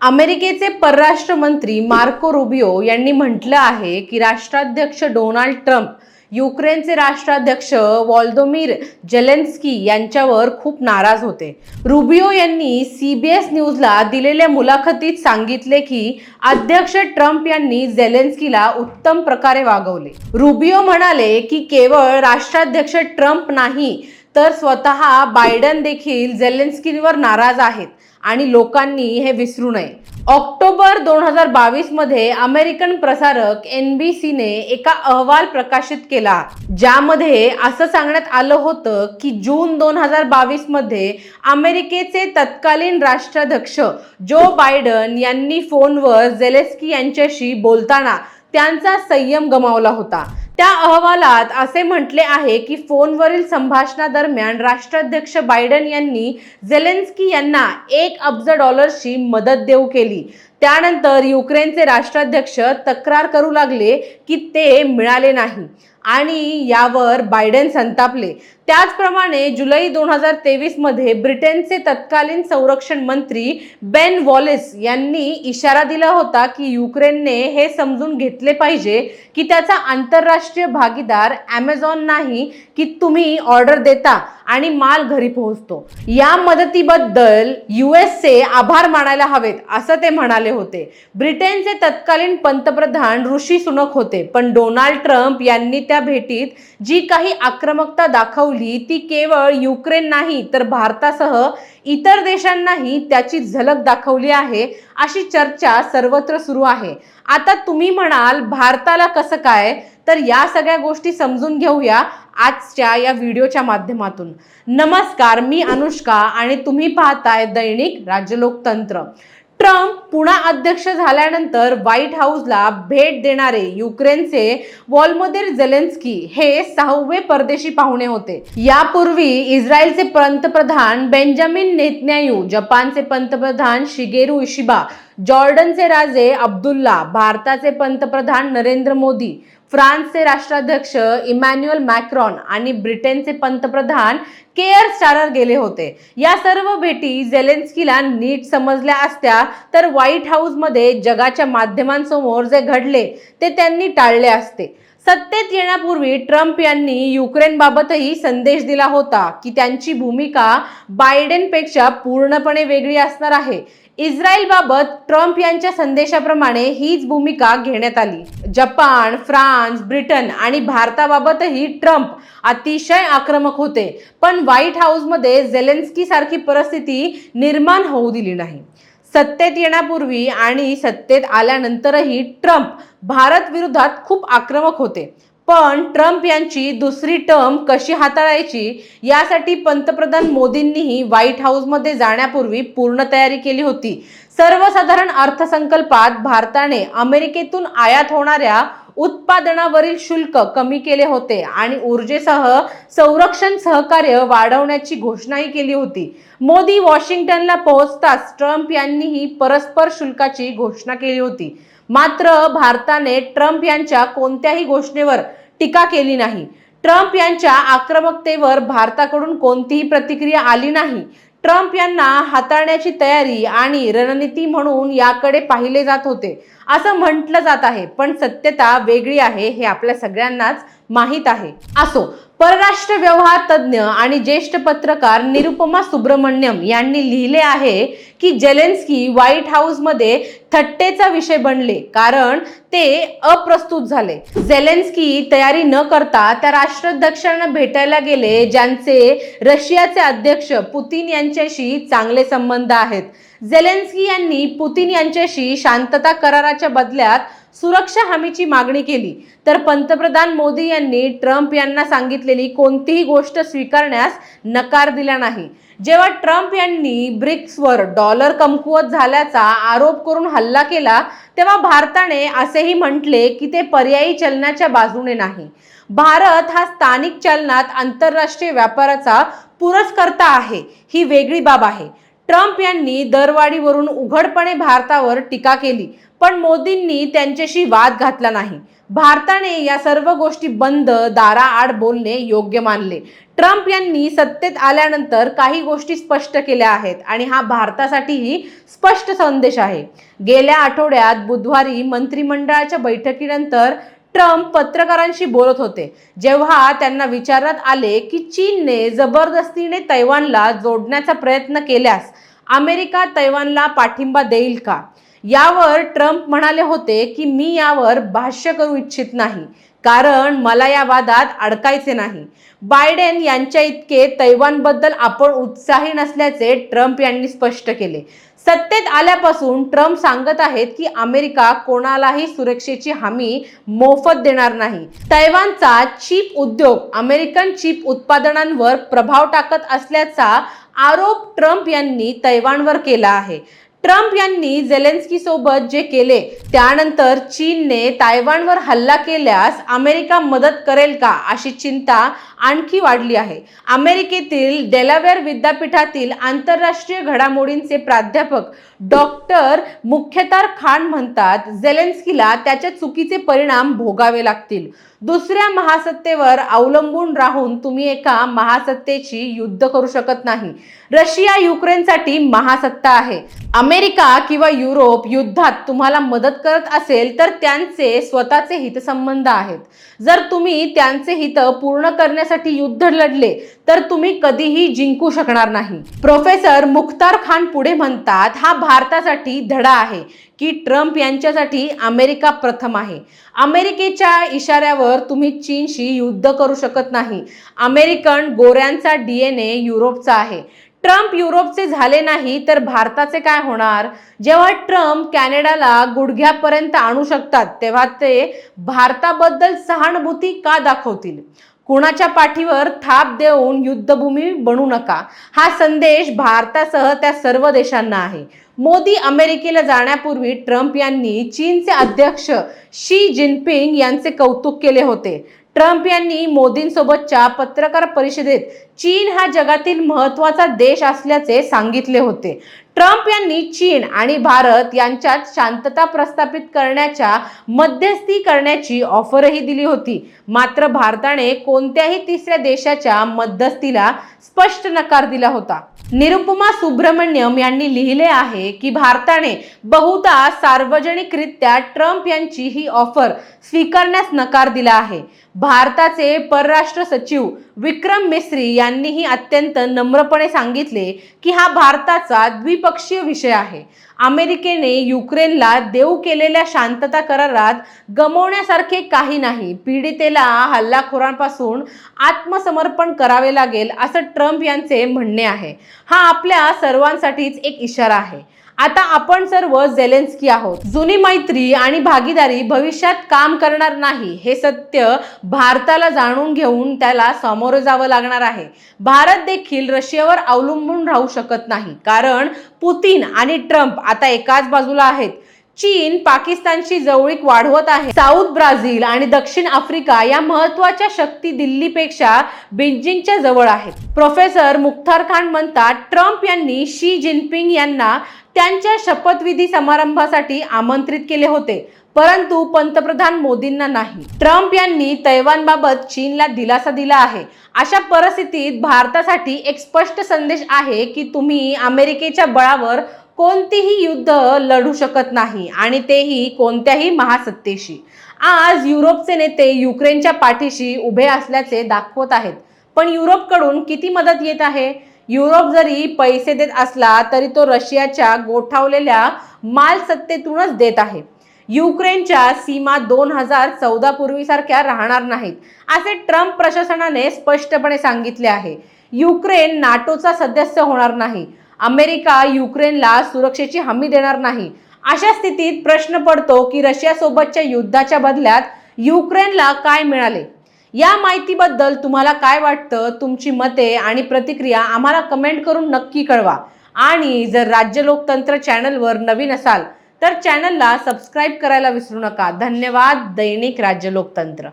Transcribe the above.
अमेरिकेचे परराष्ट्र मंत्री मार्को रुबियो यांनी म्हटलं आहे की राष्ट्राध्यक्ष डोनाल्ड ट्रम्प युक्रेनचे राष्ट्राध्यक्ष वॉल्दोमीर जेलेन्स्की यांच्यावर खूप नाराज होते. रुबियो यांनी सीबीएस न्यूजला दिलेल्या मुलाखतीत सांगितले की अध्यक्ष ट्रम्प यांनी जेलेन्स्कीला उत्तम प्रकारे वागवले. रुबियो म्हणाले की केवळ राष्ट्राध्यक्ष ट्रम्प नाही तर स्वतः बायडन देखील झेलेन्स्कीवर नाराज आहेत आणि लोकांनी हे विसरू नये. ऑक्टोबर दोन हजार बावीसमध्ये अमेरिकन प्रसारक एन बी सीने एका अहवाल प्रकाशित केला ज्यामध्ये असं सांगण्यात आलं होतं की जून दोन हजार बावीसमध्ये अमेरिकेचे तत्कालीन राष्ट्राध्यक्ष जो बायडन यांनी फोनवर झेलेस्की यांच्याशी बोलताना त्यांचा संयम गमावला होता. त्या अहवालात असे म्हटले आहे की फोनवरील संभाषणादरम्यान राष्ट्राध्यक्ष बायडन यांनी झेलेन्स्की यांना एक अब्ज डॉलर्सची मदत देऊ केली. त्यानंतर युक्रेनचे राष्ट्राध्यक्ष तक्रार करू लागले की ते मिळाले नाही. आणि यावर बायडेन संतापले. त्याचप्रमाणे जुलै दोन हजार तेवीसमध्ये ब्रिटनचे तत्कालीन संरक्षण मंत्री बेन वॉलेस यांनी इशारा दिला होता की युक्रेनने हे समजून घेतले पाहिजे की त्याचा आंतरराष्ट्रीय भागीदार ॲमेझॉन नाही की तुम्ही ऑर्डर देता आणि माल घरी पोहोचतो. या मदतीबद्दल चे आभार मानायला हवेत असं ते म्हणाले होते. ब्रिटनचे तत्कालीन पंतप्रधान ऋषी सुनक होते पण डोनाल्ड ट्रम्प यांनी त्या भेटीत जी काही आक्रमकता दाखवली ती केवळ युक्रेन नाही तर भारतासह इतर देशांनाही त्याची झलक दाखवली आहे अशी चर्चा सर्वत्र सुरू आहे. आता तुम्ही म्हणाल भारताला कसं काय? तर या सगळ्या गोष्टी समजून घेऊया आजच्या या व्हिडिओच्या माध्यमातून. नमस्कार मी अनुष्का आणि तुम्ही पाहताय दैनिक राज्यलोकतंत्र ट्रम्प पुन्हा अध्यक्ष झाल्यानंतर व्हाईट हाऊसला भेट देणारे युक्रेनचे वॉलमोदिर झेलेन्स्की हे सहावे परदेशी पाहुणे होते. यापूर्वी इस्रायलचे पंतप्रधान बेंजामिन नेतन्यायू जपानचे पंतप्रधान शिगेरू इशिबा जॉर्डनचे राजे अब्दुल्ला भारताचे पंतप्रधान नरेंद्र मोदी फ्रान्सचे राष्ट्राध्यक्ष इमॅन्युअल मॅक्रॉन आणि ब्रिटनचे पंतप्रधान केअर स्टारर गेले होते. या सर्व भेटी झेलेन्स्कीला नीट समजल्या असत्या तर व्हाईट हाऊसमध्ये जगाच्या माध्यमांसमोर जे घडले ते त्यांनी टाळले असते. सत्तेत येण्यापूर्वी ट्रम्प यांनी युक्रेनबाबतही संदेश दिला होता की त्यांची भूमिका बायडेनपेक्षा पूर्णपणे वेगळी असणार आहे. इस्रायलबाबत ट्रम्प यांच्या संदेशाप्रमाणे हीच भूमिका घेण्यात आली. जपान फ्रान्स ब्रिटन आणि भारताबाबतही ट्रम्प अतिशय आक्रमक होते. पण व्हाईट हाऊसमध्ये झेलेन्स्की सारखी परिस्थिती निर्माण होऊ दिली नाही. सत्तेत येण्यापूर्वी आणि सत्तेत आल्यानंतरही ट्रम्प भारत विरोधात खूप आक्रमक होते. पण ट्रम्प यांची दुसरी टर्म कशी हाताळायची यासाठी पंतप्रधान मोदींनीही व्हाईट हाऊसमध्ये जाण्यापूर्वी पूर्ण तयारी केली होती. सर्वसाधारण अर्थसंकल्पात भारताने अमेरिकेतून आयात होणाऱ्या उत्पादनावरील शुल्क कमी केले होते आणि ऊर्जेसह संरक्षण सहकार्य वाढवण्याची घोषणाही केली होती. मोदी वॉशिंग्टनला पोहोचताच ट्रम्प यांनीही परस्पर शुल्काची घोषणा केली होती. मात्र भारताने ट्रम्प यांच्या कोणत्याही घोषणेवर टीका केली नाही. ट्रम्प यांच्या आक्रमकतेवर भारताकडून कोणतीही प्रतिक्रिया आली नाही. ट्रम्प यांना हाताळण्याची तयारी आणि रणनीती म्हणून याकडे पाहिले जात होते. असं म्हटलं जात आहे. पण सत्यता वेगळी आहे हे आपल्या सगळ्यांनाच माहीत आहे. असो परराष्ट्र व्यवहार तज्ज्ञ आणि ज्येष्ठ पत्रकार निरुपमा सुब्रमण्यम यांनी लिहिले आहे की जेलेन्स्की व्हाईट हाऊसमध्ये थट्टेचा विषय बनले कारण ते अप्रस्तुत झाले. जेलेन्स्की तयारी न करता त्या राष्ट्राध्यक्षांना भेटायला गेले ज्यांचे रशियाचे अध्यक्ष पुतीन यांच्याशी चांगले संबंध आहेत. जेलेन्स्की यांनी पुतीन यांच्याशी शांतता कराराच्या बदल्यात सुरक्षा हमीची मागणी केली. तर पंतप्रधान मोदी यांनी ट्रम्प यांना सांगितलेली कोणतीही गोष्ट स्वीकारण्यास नकार दिला नाही. जेव्हा ट्रम्प यांनी ब्रिक्सवर डॉलर कमकुवत झाल्याचा आरोप करून हल्ला केला तेव्हा भारताने असेही म्हटले की ते पर्यायी चलनाच्या बाजूने नाही. भारत हा स्थानिक चलनात आंतरराष्ट्रीय व्यापाराचा पुरस्कर्ता आहे. ही वेगळी बाब आहे. ट्रम्प यांनी दरवाढीवरून उघडपणे भारतावर टीका केली पण मोदींनी त्यांच्याशी वाद घातला नाही. भारताने या सर्व गोष्टी बंद दाराआड बोलणे योग्य मानले. ट्रम्प यांनी सत्तेत आल्यानंतर काही गोष्टी स्पष्ट केल्या आहेत आणि हा भारतासाठीही स्पष्ट संदेश आहे. गेल्या आठवड्यात बुधवारी मंत्रिमंडळाच्या बैठकीनंतर ट्रम्प पत्रकारांशी बोलत होते. जेव्हा त्यांना विचारण्यात आले की चीनने जबरदस्तीने तैवानला जोडण्याचा प्रयत्न केल्यास अमेरिका तैवानला पाठिंबा देईल का? यावर ट्रम्प म्हणाले होते की मी यावर भाष्य करू इच्छित नाही. कारण मला या वादात अडकायचे नाही. बायडेन यांच्या इतके तैवानबद्दल आपण उत्साही नसल्याचे ट्रम्प यांनी स्पष्ट केले. सत्तेत आल्यापासून ट्रम्प सांगत आहेत की अमेरिका कोणालाही सुरक्षेची हमी मोफत देणार नाही. तैवानचा चीप उद्योग अमेरिकन चीप उत्पादनांवर प्रभाव टाकत असल्याचा आरोप ट्रम्प यांनी तैवानवर केला आहे. ट्रम्प यांनी झेलेन्स्की सोबत जे केले त्यानंतर चीनने तायवानवर हल्ला केल्यास अमेरिका मदत करेल का अशी चिंता आणखी वाढली आहे. अमेरिकेतील डेलावेअर विद्यापीठातील आंतरराष्ट्रीय घडामोडींचे प्राध्यापक डॉक्टर मुख्यतार खान म्हणतात झेलेन्स्कीला त्याच्या चुकीचे परिणाम भोगावे लागतील. दुसऱ्या महासत्तेवर अवलंबून राहून तुम्ही एका महासत्तेची युद्ध करू शकत नाही. रशिया युक्रेनसाठी महासत्ता आहे. अमेरिका किंवा युरोप युद्धात तुम्हाला मदत करत असेल तर त्यांचे स्वतःचे हितसंबंध आहेत. जर तुम्ही त्यांचे हित पूर्ण करण्यासाठी युद्ध लढले तर तुम्ही कधीही जिंकू शकणार नाही. प्रोफेसर मुख्तार खान पुढे म्हणतात हा भारतासाठी धडा आहे. की ट्रम्प यांच्यासाठी अमेरिका प्रथम आहे. अमेरिकेच्या इशाऱ्यावर तुम्ही चीनशी युद्ध करू शकत नाही. अमेरिकन गोऱ्यांचा डीएनए युरोपचा आहे. ट्रम्प युरोपचे झाले नाही तर भारताचे काय होणार? जेव्हा ट्रम्प कॅनडाला गुडघ्यापर्यंत आणू शकतात तेव्हा ते भारताबद्दल सहानुभूती का दाखवतील? कुणाच्या पाठीवर थाप देऊन युद्धभूमी बनू नका. हा संदेश भारतासह त्या सर्व देशांना आहे. मोदी अमेरिकेला जाण्यापूर्वी ट्रम्प यांनी चीनचे अध्यक्ष शी जिनपिंग यांचे कौतुक केले होते. ट्रम्प यांनी मोदींसोबतच्या पत्रकार परिषदेत चीन हा जगातील महत्त्वाचा देश असल्याचे सांगितले होते. ट्रम्प यांनी चीन आणि भारत यांच्यात शांतता प्रस्थापित करण्याच्या मध्यस्थी करण्याची ऑफरही दिली होती. मात्र भारताने कोणत्याही तिसऱ्या देशाच्या मध्यस्थीला स्पष्ट नकार दिला होता. निरुपमा सुब्रमण्यम यांनी लिहिले आहे की भारताने बहुधा सार्वजनिकरित्या ट्रम्प यांची ही ऑफर स्वीकारण्यास नकार दिला आहे. भारताचे परराष्ट्र सचिव विक्रम मिस्री यांनीही अत्यंत नम्रपणे सांगितले की हा भारताचा द्विपक्षीय विषय आहे. अमेरिकेने युक्रेनला देऊ केलेल्या शांतता करारात गमवण्यासारखे काही नाही. पीडितेला हल्लाखोरांपासून आत्मसमर्पण करावे लागेल असं ट्रम्प यांचे म्हणणे आहे. हा आपल्या सर्वांसाठीच एक इशारा आहे. आता आपण सर्व झेलेन्स्की आहोत जुनी मैत्री आणि भागीदारी भविष्यात काम करणार नाही हे सत्य भारताला जाणून घेऊन त्याला सामोरं जावं लागणार आहे. भारत देखील रशियावर अवलंबून राहू शकत नाही कारण पुतीन आणि ट्रम्प आता एकाच बाजूला आहेत. चीन पाकिस्तानची जवळीक वाढवत आहे. साऊथ ब्राझील आणि दक्षिण आफ्रिका या महत्त्वाच्या शक्ती दिल्लीपेक्षा बेजिंगच्या जवळ आहेत. प्रोफेसर मुख्तार खान म्हणतात ट्रम्प यांनी शी जिनपिंग यांना त्यांच्या शपथविधी समारंभासाठी आमंत्रित केले होते परंतु पंतप्रधान मोदींना नाही. ट्रम्प यांनी तैवानबाबत चीनला दिलासा दिला आहे. अशा परिस्थितीत भारतासाठी एक स्पष्ट संदेश आहे की तुम्ही अमेरिकेच्या बळावर कोणतेही युद्ध लढू शकत नाही आणि तेही कोणत्याही महासत्तेशी. आज युरोपचे नेते युक्रेनच्या पाठीशी उभे असल्याचे दाखवत आहेत. पण युरोपकडून किती मदत येत आहे? युरोप जरी पैसे देत असला तरी तो रशियाच्या गोठावलेल्या मालसत्तेतूनच देत आहे. युक्रेनच्या सीमा दोन हजार चौदा पूर्वीसारख्या राहणार नाहीत असे ट्रम्प प्रशासनाने स्पष्टपणे सांगितले आहे. युक्रेन नाटोचा सदस्य होणार नाही. अमेरिका युक्रेनला सुरक्षेची हमी देणार नाही. अशा स्थितीत प्रश्न पडतो की रशियासोबतच्या युद्धाच्या बदल्यात युक्रेनला काय मिळाले? या माहितीबद्दल तुम्हाला काय वाटतं? तुमची मते आणि प्रतिक्रिया आम्हाला कमेंट करून नक्की कळवा. आणि जर राज्य लोकतंत्र चॅनलवर नवीन असाल तर चॅनलला सबस्क्राईब करायला विसरू नका. धन्यवाद. दैनिक राज्य लोकतंत्र.